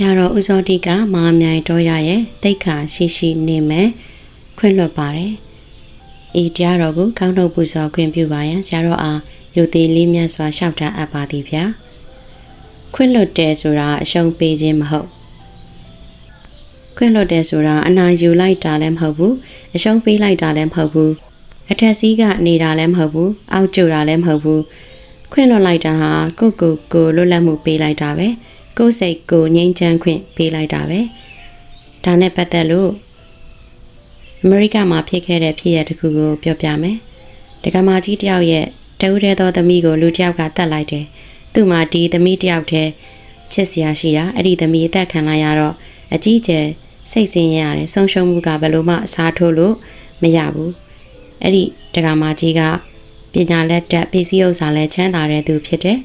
ဆရာတော်ဦးစောတိကမဟာမြိုင်တော်ရရဲ့တိတ်ခါရှိရှိနေမယ်ခွင့်လွှတ်ပါတယ်ဤတရားတော်ကိုကောင်းထုတ်ပူဇော်ခွင့်ပြုပါရန်ဆရာတော်အားယုတ်သေးလေးမြတ်စွာရှောက်ထားအပ်ပါသည်ဗျာခွင့်လွှတ်တယ်ဆိုတာအရှုံးပေးခြင်းမဟုတ်ခွင့်လွှတ်တယ်ဆိုတာအနာယူလိုက်တာလည်းမဟုတ်ဘူးအရှုံးပေးလိုက်တာလည်းမဟုတ်ဘူးအထက်စီးကနေတာလည်းမဟုတ်ဘူးအောက်ကျတာလည်းမဟုတ်ဘူးခွင့်လွှတ်လိုက်တာဟာကိုယ့်ကိုယ်ကိုလွတ်လပ်မှုပေးလိုက်တာပဲ ကိုယ်စိတ်ကိုငြိမ်းချမ်းခွင့်ပေးလိုက်တာပဲဒါနဲ့ပတ်သက်လို့အမေရိကမှာဖြစ်ခဲ့တဲ့ဖြစ်ရတစ်ခုကိုပြောပြမယ်ဒကမာကြီးတယောက်ရဲ့တဦးတည်းသောသမီးကိုလူတစ်ယောက်ကတတ်လိုက်တယ်သူ့မှာဒီသမီးတယောက်တည်းချစ်စရာရှိတာအဲ့ဒီသမီးအသက်ခံလိုက်ရတော့အကြီးကျယ်စိတ်ဆင်းရဲရတယ်ဆုံးရှုံးမှုကဘယ်လိုမှအစားထိုးလို့မရဘူးအဲ့ဒီဒကမာကြီးကပညာလက်တက်ပစ္စည်းဥစ္စာလည်းချမ်းသာတဲ့သူဖြစ်တယ်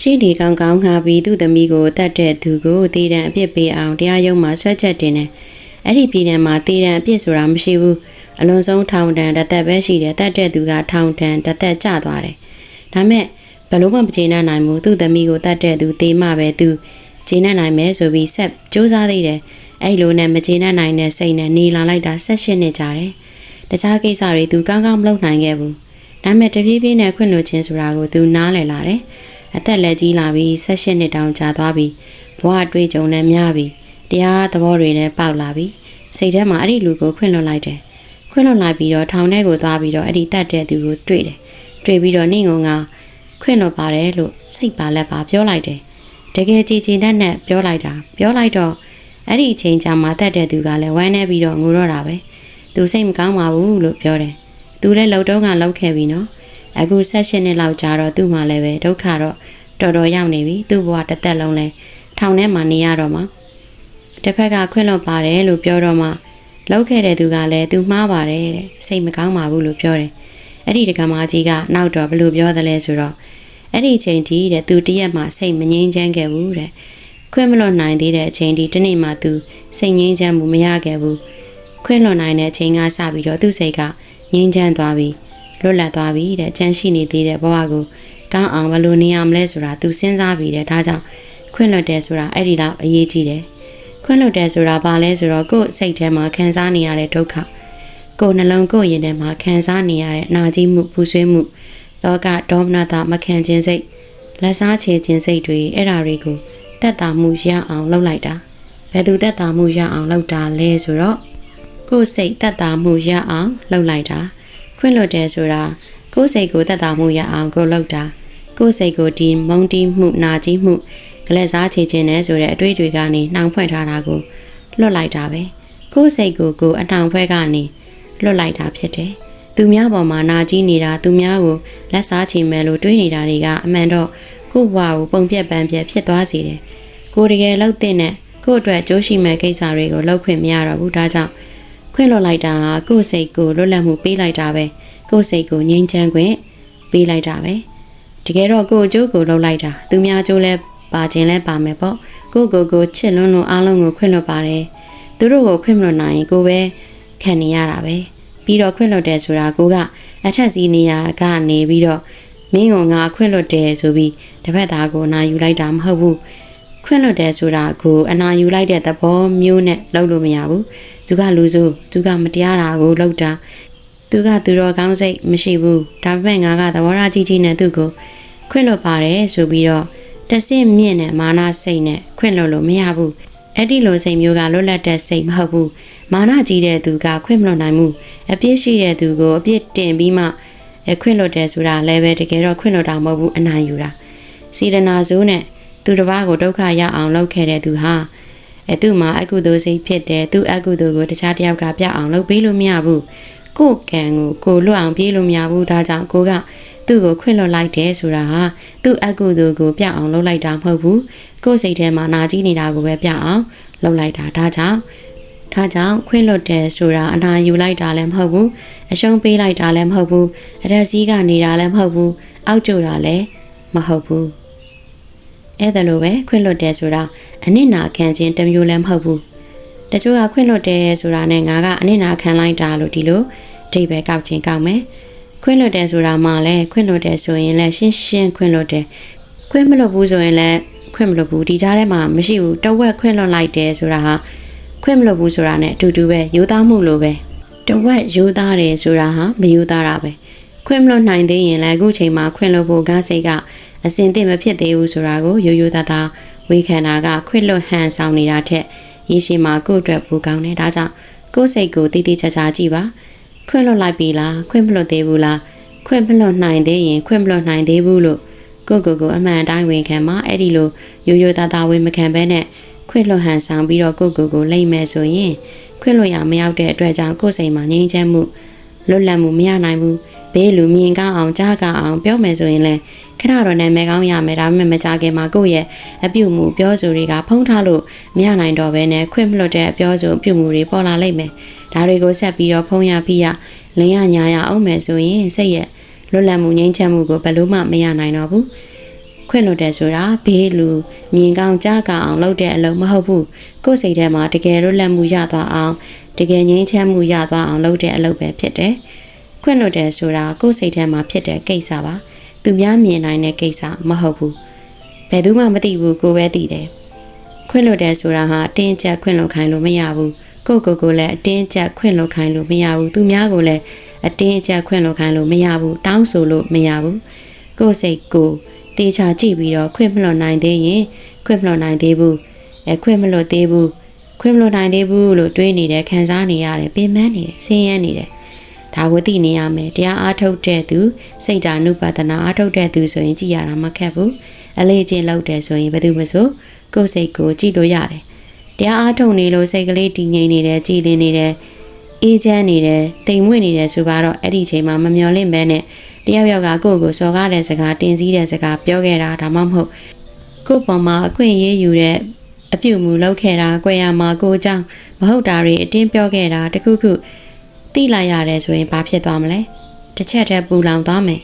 ရှိနေကောင်းကောင်းငါပြီးသူ့သမီးကိုတတ်တဲ့သူကိုတည်တံအပြစ်ပေးအောင်တရားရုံးမှာဆွဲချက်တင်တယ်အဲ့ဒီပြည်နယ်မှာတည်တံအပြစ်ဆိုတာမရှိဘူးအလွန်ဆုံးထောင်ဒဏ်တစ်သက်ပဲရှိတယ်တတ်တဲ့သူကထောင်ဒဏ်တစ်သက်ကျသွားတယ်ဒါမဲ့ဘယ်လို့မှမကျေနပ်နိုင်ဘူးသူ့သမီးကိုတတ်တဲ့သူတေးမှပဲသူကျေနပ်နိုင်မယ်ဆိုပြီးဆက်စူးစမ်းသေးတယ်အဲ့လိုနဲ့မကျေနပ်နိုင်တဲ့စိတ်နဲ့နေလာလိုက်တာ၁၈နှစ်ကြာတယ်တခြားကိစ္စတွေသူကောင်းကောင်းမလုပ်နိုင်ခဲ့ဘူးဒါမဲ့တပြေးပြေးနဲ့ခွင့်လွှတ်ခြင်းဆိုတာကိုသူနားလည်လာတယ် အသက်လည်းကြီးလာပြီး၁၈နှစ်တောင်ကြာသွားပြီဘဝအတွေ့အကြုံလည်းများပြီတရားသဘောတွေလည်းပေါက်လာပြီစိတ်ထဲမှာအဲ့ဒီလူကိုခွင့်လွှတ်လိုက်တယ်ခွင့်လွှတ်လိုက်ပြီးတော့ထောင်ထဲကိုသွားပြီးတော့အဲ့ဒီတတ်တဲ့သူကိုတွေ့တယ်တွေ့ပြီးတော့နေငုံကခွင့်လွှတ်ပါတယ်လို့စိတ်ပါလက်ပါပြောလိုက်တယ်တကယ်ကြည်ကြည်နဲ့နဲ့ပြောလိုက်တာပြောလိုက်တော့အဲ့ဒီအချိန်ကြာမှတတ်တဲ့သူကလည်းဝမ်းနေပြီးတော့ငိုတော့တာပဲသူစိတ်မကောင်းပါဘူးလို့ပြောတယ်သူလည်းလှုပ်တုံးကလှုပ်ခဲ့ပြီနော် အခု၁၈နှစ်လောက်ကြာတော့သူ့မှာလည်းပဲဒုက္ခတော့တော်တော်ရောက်နေပြီသူ့ဘဝတစ်သက်လုံးလဲထောင်ထဲမှာနေရတော့မှတစ်ဖက်ကခွင့်လွှတ်ပါတယ်လို့ပြောတော့မှလောက်ခဲ့တဲ့သူကလည်းသူမှားပါတယ်တဲ့စိတ်မကောင်းပါဘူးလို့ပြောတယ်အဲ့ဒီတက္ကမကြီးကနောက်တော့ဘယ်လိုပြောသလဲဆိုတော့အဲ့ဒီအချိန်ထိတဲ့သူတရက်မှစိတ်မငြိမ်းချမ်းခဲ့ဘူးတဲ့ခွင့်မလွတ်နိုင်သေးတဲ့အချိန်ထိတနေ့မှသူစိတ်ငြိမ်းချမ်းမှုမရခဲ့ဘူးခွင့်လွတ်နိုင်တဲ့အချိန်ကစပြီးတော့သူ့စိတ်ကငြိမ်းချမ်းသွားပြီ လွတ်လပ်သွားပြီတဲ့ကြမ်းရှိနေသေးတဲ့ဘဝကိုကောင်းအောင်ဘယ်လိုနေရမလဲဆိုတာသူစဉ်းစားပြီးတဲ့ဒါကြောင့်ခွင့်လွတ်တယ်ဆိုတာအဲ့ဒီလောက်အရေးကြီးတယ်ခွင့်လွတ်တယ်ဆိုတာဘာလဲဆိုတော့ကိုယ့်စိတ်ထဲမှာခံစားနေရတဲ့ဒုက္ခကိုယ်နှလုံးကိုယ်ရင်ထဲမှာခံစားနေရတဲ့နာကျင်မှုပူဆွေးမှုသောကဒေါမနတာမခံခြင်းစိတ်လက်စားချေခြင်းစိတ်တွေအဲ့ဓာတွေကိုတက်တာမှုရအောင်လုပ်လိုက်တာဘယ်သူတက်တာမှုရအောင်လုပ်တာလဲဆိုတော့ကိုယ်စိတ်တက်တာမှုရအောင်လုပ်လိုက်တာ ခွင့်လွတ်တယ်ဆိုတာကိုယ်စိတ်ကိုတက်တာမှုရအောင်ကိုလုပ်တာကိုယ်စိတ်ကိုဒီမုံတီးမှုနာကြီးမှုကလက်စားချေခြင်းနဲ့ဆိုတဲ့အတွေ့အတွေကနေနှောင်ဖွဲ့ထားတာကိုလွတ်လိုက်တာပဲကိုယ်စိတ်ကိုကိုယ်အနှောင်ဖွဲ့ကနေလွတ်လိုက်တာဖြစ်တယ်သူများပေါ်မှာနာကြီးနေတာသူများကိုလက်စားချေမယ်လို့တွေးနေတာတွေကအမှန်တော့ကိုယ့်ဘဝကိုပုံပြက်ပန်းပြက်ဖြစ်သွားစေတယ်ကိုယ်တကယ်လှုပ်တဲ့နဲ့ကိုယ့်အတွက်ကြိုးရှိမဲ့ကိစ္စတွေကိုလှုပ်ခွင့်မရတော့ဘူးဒါကြောင့် ခွင့်လွတ်လိုက်တာဟာကိုယ့်စိတ်ကိုလွတ်လပ်မှုပေးလိုက်တာပဲကိုယ့်စိတ်ကိုငြိမ်းချမ်းခွင့်ပေးလိုက်တာပဲတကယ်တော့ကိုယ့်အကျိုးကိုလှုပ်လိုက်တာသူများအကျိုးလဲပါခြင်းလဲပါမယ်ပေါ့ကိုယ့်ကိုယ်ကိုချစ်လွန်းလွန်းအားလုံးကိုခွင့်လွတ်ပါတယ်သူတို့ကိုခွင့်မလွတ်နိုင်ရင်ကိုပဲခံနေရတာပဲပြီးတော့ခွင့်လွတ်တယ်ဆိုတာကိုကအထက်စီနေရာကနေပြီးတော့မင်းကငါခွင့်လွတ်တယ်ဆိုပြီးတစ်ဖက်သားကိုအနာယူလိုက်တာမဟုတ်ဘူး ခွင့်လွတ်တယ်ဆိုတာကိုအနာယူလိုက်တဲ့သဘောမျိုးနဲ့လုပ်လို့မရဘူးသူကလူစုသူကမတရားတာကိုလုပ်တာသူကသူတော်ကောင်းစိတ်မရှိဘူးဒါပေမဲ့ငါကသဘောထားကြီးကြီးနဲ့သူ့ကိုခွင့်လွတ်ပါတယ်ဆိုပြီးတော့တဆင့်မြင့်နဲ့မာနစိတ်နဲ့ခွင့်လွတ်လို့မရဘူးအဲ့ဒီလိုစိတ်မျိုးကလွတ်လပ်တဲ့စိတ်မဟုတ်ဘူးမာနကြီးတဲ့သူကခွင့်မလွတ်နိုင်ဘူးအပြစ်ရှိတဲ့သူကိုအပြစ်တင်ပြီးမှအခွင့်လွတ်တယ်ဆိုတာလည်းပဲတကယ်တော့ခွင့်လွတ်တာမဟုတ်ဘူးအနိုင်ယူတာစေတနာစိုးနဲ့ သူတစ်ပါးကိုဒုက္ခရောက်အောင်လုပ်ခဲ့တဲ့သူဟာအဲသူ့မှာအကုသိုလ်စိတ်ဖြစ်တယ်သူအကုသိုလ်ကိုတခြားတစ်ယောက်ကပြအောင်လုပ်ပေးလို့မရဘူးကိုယ်ကံကိုကိုလွတ်အောင်ပြေးလို့မရဘူးဒါကြောင့်ကိုကသူ့ကိုခွင့်လွတ်လိုက်တယ်ဆိုတာဟာသူ့အကုသိုလ်ကိုပြအောင်လုပ်လိုက်တာမဟုတ်ဘူးကိုယ်စိတ်ထဲမှာနာကြီးနေတာကိုပဲပြအောင်လုပ်လိုက်တာဒါကြောင့်ဒါကြောင့်ခွင့်လွတ်တယ်ဆိုတာအနာယူလိုက်တာလည်းမဟုတ်ဘူးအရှုံးပေးလိုက်တာလည်းမဟုတ်ဘူးအရက်စီးကနေတာလည်းမဟုတ်ဘူးအောက်ကျတာလည်းမဟုတ်ဘူး အဲ့ဒါလိုပဲခွင့်လွတ်တယ်ဆိုတာအနစ်နာခံခြင်းတစ်မျိုးလည်းမဟုတ်ဘူးတချို့ကခွင့်လွတ်တယ်ဆိုတာနဲ့ငါကအနစ်နာခံလိုက်တာလို့ဒီလိုအဓိပ္ပာယ်ကောက်ခြင်းကောက်မယ်ခွင့်လွတ်တယ်ဆိုတာမှလည်းခွင့်လွတ်တယ်ဆိုရင်လည်းရှင်းရှင်းခွင့်လွတ်တယ်ခွင့်မလွတ်ဘူးဆိုရင်လည်းခွင့်မလို့ဘူးဒီကြားထဲမှာမရှိဘူးတဝက်ခွင့်လွတ်လိုက်တယ်ဆိုတာဟာခွင့်မလို့ဘူးဆိုတာနဲ့အတူတူပဲယူသားမှုလိုပဲတဝက်ယူသားတယ်ဆိုတာဟာမယူသားတာပဲ ခွင့်မလွတ်နိုင်သေးရင်လည်းအခုချိန်မှာခွင့်လွတ်ဖို့ကားစိတ်ကအစင်တင့်မဖြစ်သေးဘူးဆိုတာကိုရိုးရိုးသားသားဝေခန္ဓာကခွင့်လွတ်ဟန်ဆောင်နေတာထက်ရေရှည်မှာကိုယ့်အတွက်ပူကောင်းတယ်ဒါကြောင့်ကိုယ့်စိတ်ကိုတည်တည်ချာချာကြည့်ပါခွင့်လွတ်လိုက်ပြီလားခွင့်မလွတ်သေးဘူးလားခွင့်မလွတ်နိုင်သေးရင်ခွင့်မလွတ်နိုင်သေးဘူးလို့ကိုကိုကိုအမှန်အတိုင်းဝင်ခံမှာအဲ့ဒီလိုရိုးရိုးသားသားဝင်မခံဘဲနဲ့ခွင့်လွတ်ဟန်ဆောင်ပြီးတော့ကိုကိုကိုလိမ့်မယ်ဆိုရင်ခွင့်လွတ်ရမရောက်တဲ့အတွက်ကြောင့်ကိုယ်စိတ်မှာငြိမ်းချမ်းမှုလွတ်လပ်မှုမရနိုင်ဘူး ဘေးလူမြင်ကောင်းအောင်ကြားကောင်းအောင်ပြောမယ်ဆိုရင်လည်းခဏတော့နာမည်ကောင်းရမယ်ဒါပေမဲ့မကြခင်မှာကိုယ့်ရဲ့အပြုမှုပြောဆိုတွေကဖုံးထားလို့မရနိုင်တော့ဘဲနဲ့ခွင့်မလွတ်တဲ့အပြောဆိုအပြုမှုတွေပေါ်လာလိမ့်မယ်ဒါတွေကိုဆက်ပြီးတော့ဖုံးရပြီးရလင်းရညာရအောင်မယ်ဆိုရင်စိတ်ရဲ့လွတ်လပ်မှုငြိမ်းချမ်းမှုကိုဘယ်လို့မှမရနိုင်တော့ဘူးခွင့်လွတ်တယ်ဆိုတာဘေးလူမြင်ကောင်းကြားကောင်းအောင်လုပ်တဲ့အလုပ်မဟုတ်ဘူးကိုယ်စိတ်ထဲမှာတကယ်လွတ်လပ်မှုရသွားအောင်တကယ်ငြိမ်းချမ်းမှုရသွားအောင်လုပ်တဲ့အလုပ်ပဲဖြစ်တယ် ခွင့်လွတ်တယ်ဆိုတာကိုယ်စိတ်ထဲမှာဖြစ်တဲ့ကိစ္စပါသူများမြင်နိုင်တဲ့ကိစ္စမဟုတ်ဘူးဘယ်သူမှမသိဘူးကိုယ်ပဲသိတယ်ခွင့်လွတ်တယ်ဆိုတာဟာအတင်းကျပ်ခွင့်လွတ်ခိုင်းလို့မရဘူးကိုယ့်ကိုယ်ကိုလည်းအတင်းကျပ်ခွင့်လွတ်ခိုင်းလို့မရဘူးသူများကိုလည်းအတင်းကျပ်ခွင့်လွတ်ခိုင်းလို့မရဘူးတောင်းဆိုလို့မရဘူးကိုယ့်စိတ်ကိုယ်တေချာကြည့်ပြီးတော့ခွင့်မလွတ်နိုင်သေးရင်ခွင့်မလွတ်နိုင်သေးဘူးအဲခွင့်မလွတ်သေးဘူးခွင့်မလွတ်နိုင်သေးဘူးလို့တွေးနေတယ်ခံစားနေရတယ်ပင်ပန်းနေတယ်ဆင်းရဲနေတယ် ဒါကိုသိနေရမယ်တရားအားထုတ်တဲ့သူစိတ်ဓာနုပါဒနာအားထုတ်တဲ့သူဆိုရင်ကြည်ရတာမခက်ဘူးအလေးချင်းလုပ်တယ်ဆိုရင်ဘယ်သူမဆိုကိုယ်စိတ်ကိုကြည့်လို့ရတယ်တရားအားထုတ်နေလို့စိတ်ကလေးတည်ငြိမ်နေတယ်ကြည်လင်နေတယ်အေးချမ်းနေတယ်တိမ်မွေ့နေတယ်ဆိုတော့အဲ့ဒီအချိန်မှာမမျော်လင့်မဲနဲ့တယောက်ယောက်ကကိုယ့်ကိုစော်ကားတဲ့စကားတင်စည်းတဲ့စကားပြောခဲ့တာဒါမှမဟုတ်ကိုယ့်ပေါ်မှာအခွင့်အရေးယူတဲ့အပြုတ်မှုလုပ်ခဲ့တာကြွယ်ရမှာကိုယ်အကြောင်းမဟုတ်တာတွေအတင်းပြောခဲ့တာတခုခု တိလိုက်ရတယ်ဆိုရင်ဘာဖြစ်သွားမလဲတစ်ချက်တည်းပူလောင်သွားမယ်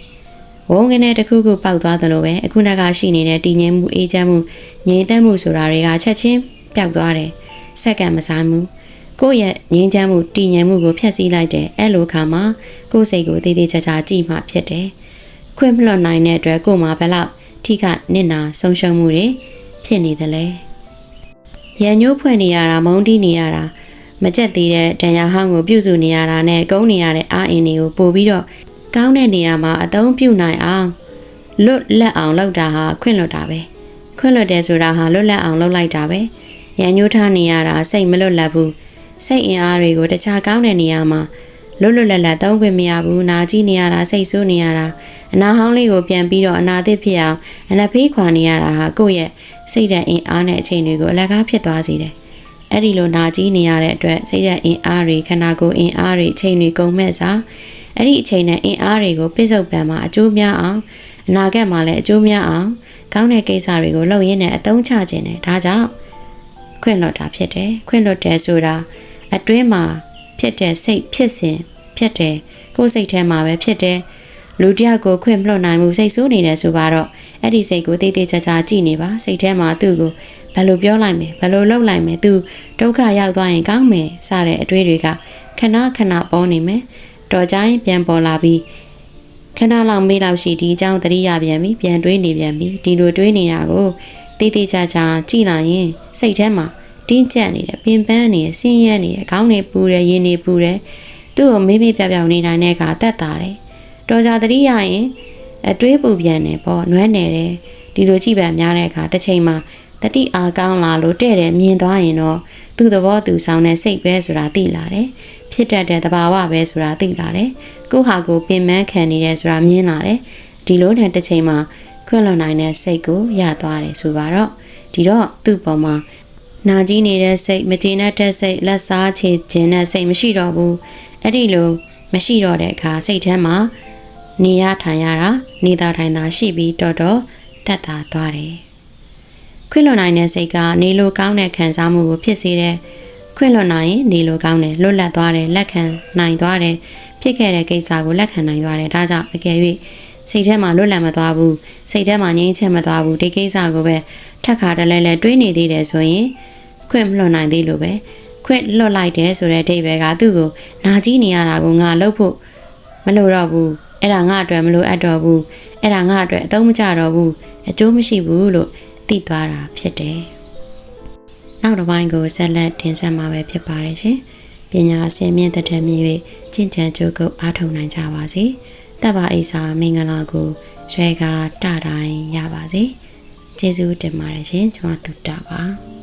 ဝုန်းကနေတခုခုပေါက်သွားသလိုပဲအခုနကရှိနေတဲ့တည်ငြိမ်မှုအေးချမ်းမှုငြိမ်သက်မှုဆိုတာတွေကချက်ချင်းပျောက်သွားတယ်စက္ကန့်မစားဘူးကိုယ့်ရဲ့ငြိမ်းချမ်းမှုတည်ငြိမ်မှုကိုဖျက်ဆီးလိုက်တယ်အဲ့လိုခါမှာကိုယ့်စိတ်ကိုတည်တည်ချာချာကြည့်မှဖြစ်တယ်ခွင့်မလွတ်နိုင်တဲ့အတွက်ကိုယ်မှာဘယ်လောက်ထိခနစ်နာဆုံးရှုံးမှုတွေဖြစ်နေသလဲရန်ညိုးဖွဲ့နေရတာမုန်းတီးနေရတာ မကြက်သေးတဲ့ဒဏ်ရာဟောင်းကိုပြုစုနေရတာနဲ့ကုန်းနေရတဲ့အာအင်တွေကိုပို့ပြီးတော့ကောင်းတဲ့နေရာမှာအသုံးပြုနိုင်အောင်လွတ်လပ်အောင်လုပ်တာဟာခွင့်လွတ်တာပဲခွင့်လွတ်တယ်ဆိုတာဟာလွတ်လပ်အောင်လုပ်လိုက်တာပဲရန်ညိုးထားနေရတာစိတ်မလွတ်လပ်ဘူးစိတ်အင်အားတွေကိုတခြားကောင်းတဲ့နေရာမှာလွတ်လွတ်လပ်လပ်သုံးခွင့်မရဘူးနာကြည့်နေရတာစိတ်ဆိုးနေရတာအနာဟောင်းလေးကိုပြန်ပြီးတော့အနာသစ်ဖြစ်အောင်အနာဖေးခွာနေရတာဟာကိုယ့်ရဲ့စိတ်ဓာတ်အင်အားနဲ့အချိန်တွေကိုအလကားဖြစ်သွားစေတယ် အဲ့ဒီလိုနာကြည့်နေရတဲ့အတွက်စိတ်ဓာတ်အင်အားတွေခန္ဓာကိုယ်အင်အားတွေအချိန်တွေကုန်မဲ့စာအဲ့ဒီအချိန်နဲ့အင်အားတွေကိုပြစ္ဆုတ်ပံမှာအကျိုးများအောင်အနာဂတ်မှာလည်းအကျိုးများအောင်ကောင်းတဲ့ကိစ္စတွေကိုလုပ်ရင်းနဲ့အသုံးချခြင်းတယ်ဒါကြောင့်ခွင့်လွတ်တာဖြစ်တယ်ခွင့်လွတ်တယ်ဆိုတာအတွင်းမှာဖြစ်တဲ့စိတ်ဖြစ်စဉ်ဖြစ်တယ်ကိုယ်စိတ်ထဲမှာပဲဖြစ်တယ် လူတယောက်ကိုခွင့်မလွတ်နိုင်ဘူးစိတ်ဆိုးနေတယ်ဆိုတော့အဲ့ဒီစိတ်ကိုတိတ်တိတ်ချာချာကြည့်နေပါစိတ်ထဲမှာသူ့ကိုဘယ်လိုပြောလိုက်မယ်ဘယ်လိုလုပ်လိုက်မယ်သူဒုက္ခရောက်သွားရင်ကောင်းမယ်စတဲ့အတွေးတွေကခဏခဏပေါ်နေမယ်တော်ကြိုင်းပြန်ပေါ်လာပြီးခဏလောက်မေးလောက်ရှိဒီအကြောင်းသတိရပြန်ပြီပြန်တွေးနေပြန်ပြီဒီလိုတွေးနေတာကိုတိတ်တိတ်ချာချာကြည့်လိုက်ရင်စိတ်ထဲမှာတင်းကျပ်နေတယ်ပင်ပန်းနေတယ်ဆင်းရဲနေတယ်ခေါင်းတွေပူတယ်ရင်တွေပူတယ်သူ့ကိုမေးမေးပြပြနေနိုင်တဲ့အခါတက်တာတယ် တော်ကြသတိရရင်အတွေးပူပြန်တယ်ပေါ့နွမ်းနေတယ်ဒီလိုကြည့်ပံများတဲ့အခါတစ်ချိန်မှာတတိအားကောင်းလာလို့တဲ့တယ်မြင်သွားရင်တော့သူ့သဘောသူဆောင်တဲ့စိတ်ပဲဆိုတာသိလာတယ်ဖြစ်တတ်တဲ့သဘာဝပဲဆိုတာသိလာတယ်ကိုယ့်ဟာကိုယ်ပင်ပန်းခံနေတယ်ဆိုတာမြင်လာတယ်ဒီလိုနဲ့တစ်ချိန်မှာခွင့်လွန်နိုင်တဲ့စိတ်ကိုရသွားတယ်ဆိုပါတော့ဒီတော့သူ့ပေါ်မှာနာကြီးနေတဲ့စိတ်မကျေနပ်တဲ့စိတ်လက်စားချေခြင်းတဲ့စိတ်မရှိတော့ဘူးအဲ့ဒီလိုမရှိတော့တဲ့အခါစိတ်ထဲမှာ နေရထိုင်ရတာနေသာထိုင်သာရှိပြီးတော်တော်တက်တာသွားတယ်ခွင့်လွန်နိုင်တဲ့စိတ်ကနေလိုကောင်းတဲ့ခံစားမှုကိုဖြစ်စေတဲ့ခွင့်လွန်နိုင်ရင်နေလိုကောင်းတယ်လွတ်လပ်သွားတယ်လက်ခံနိုင်သွားတယ်ဖြစ်ခဲ့တဲ့ကိစ္စကိုလက်ခံနိုင်သွားတယ်ဒါကြောင့်အကယ်၍စိတ်ထဲမှာလွတ်လပ်မသွားဘူးစိတ်ထဲမှာငြိမ်းချမ်းမသွားဘူးဒီကိစ္စကိုပဲထက်ခါတလဲလဲတွေးနေသေးတယ်ဆိုရင်ခွင့်မလွတ်နိုင်သေးလို့ပဲခွင့်လွတ်လိုက်တယ်ဆိုတဲ့အဓိပ္ပာယ်ကသူ့ကိုနာကြီးနေရတာကိုငါလှုပ်ဖို့မလိုတော့ဘူး အဲ့ဒါငါအတွက်မလိုအပ်တော့ဘူးအဲ့ဒါငါအတွက်အသုံးမကျတော့ဘူးအကျိုးမရှိဘူးလို့သိသွားတာဖြစ်တယ်။နောက်တစ်ပိုင်းကိုဆက်လက်တင်ဆက်မှာပဲဖြစ်ပါတယ်ရှင်။ပညာအစင်မြင့်တထမြင့်၍ကျင့်ကြံကြိုးကုပ်အားထုတ်နိုင်ကြပါစေ။တပ်ပါအိစာမင်္ဂလာကိုရွှဲကာတတိုင်းရပါစေ။ကျေးဇူးတင်ပါတယ်ရှင်ကျွန်မတူတာပါ။